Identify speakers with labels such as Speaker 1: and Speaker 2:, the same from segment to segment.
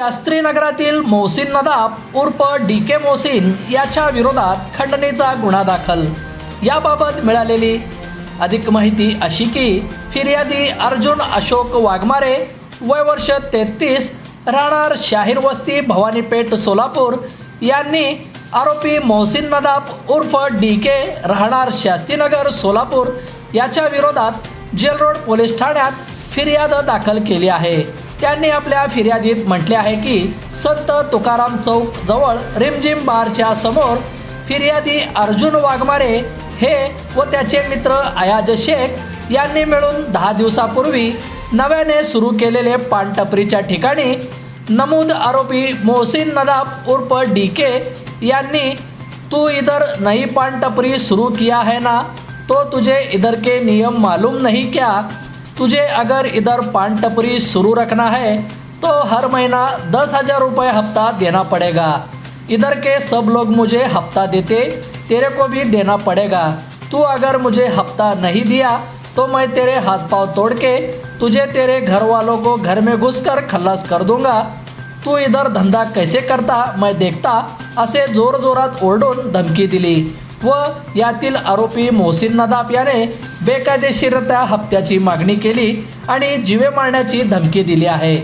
Speaker 1: शास्त्री नगरातील मोहसिन नदाब उर्फ डी के मोहसिन याच्या विरोधात खंडणीचा गुन्हा दाखल. याबाबत मिळालेली अधिक माहिती अशी की फिर्यादी अर्जुन अशोक वाघमारे वय वर्ष तेहतीस राहणार शाहीर वस्ती भवानीपेठ सोलापूर यांनी आरोपी मोहसिन नदाब उर्फ डी के राहणार शास्त्रीनगर सोलापूर याच्या विरोधात जेलरोड पोलीस ठाण्यात फिर्याद दाखल केली आहे. त्यांनी आपल्या फिर्यादीत म्हटले आहे की संत तुकाराम चौक जवळ रिमझिम बारच्या समोर फिर्यादी अर्जुन वाघमारे हे व त्याचे मित्र अयाज शेख यांनी मिळून दहा दिवसापूर्वी नव्याने सुरू केलेले पानटपरीच्या ठिकाणी नमूद आरोपी मोहसिन नदाब उर्फ डी के यांनी तू इधर नई पानटपरी सुरू किया है ना? तो तुझे इधर के नियम मालूम नहीं क्या? तुझे अगर इधर पान टपरी शुरू रखना है तो हर महीना दस हजार रुपये हफ्ता देना पड़ेगा। इधर के सब लोग मुझे हफ्ता देते तेरे को भी देना पड़ेगा। तू अगर मुझे हफ्ता नहीं दिया तो मैं तेरे हाथ पाँव तोड़ के तुझे तेरे घर वालों को घर में घुस कर खल्लास कर दूंगा। तू इधर धंदा कैसे करता मैं देखता असे जोरजोरात ओरडून धमकी दिली। व यातील आरोपी मोहसिन नदाब याने बेकायदेशीररित्या हप्त्याची मागणी केली आणि जीवे मारण्याची धमकी दिली आहे.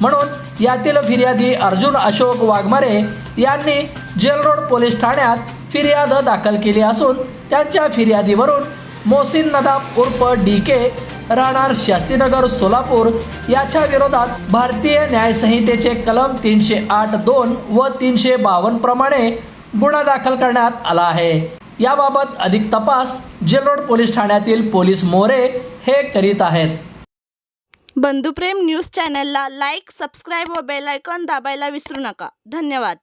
Speaker 1: म्हणून यातील फिर्यादी अर्जुन अशोक वाघमारे यांनी जेलरोड पोलीस ठाण्यात फिर्याद दाखल केली असून त्यांच्या फिर्यादीवरून मोहसिन नदाब उर्फ डी के राहणार शास्त्रीनगर सोलापूर याच्या विरोधात भारतीय न्यायसंहितेचे कलम तीनशे आठ दोन व तीनशे बावन्न प्रमाणे गुन्हा दाखल करण्यात आला आहे. याबाबत अधिक तपास जेलोड पोलीस ठाण्यातील पोलीस मोरे हे करीत आहेत.
Speaker 2: बंधुप्रेम न्यूज चॅनलला लाईक सबस्क्राईब व बेल आयकॉन दाबायला विसरू नका. धन्यवाद.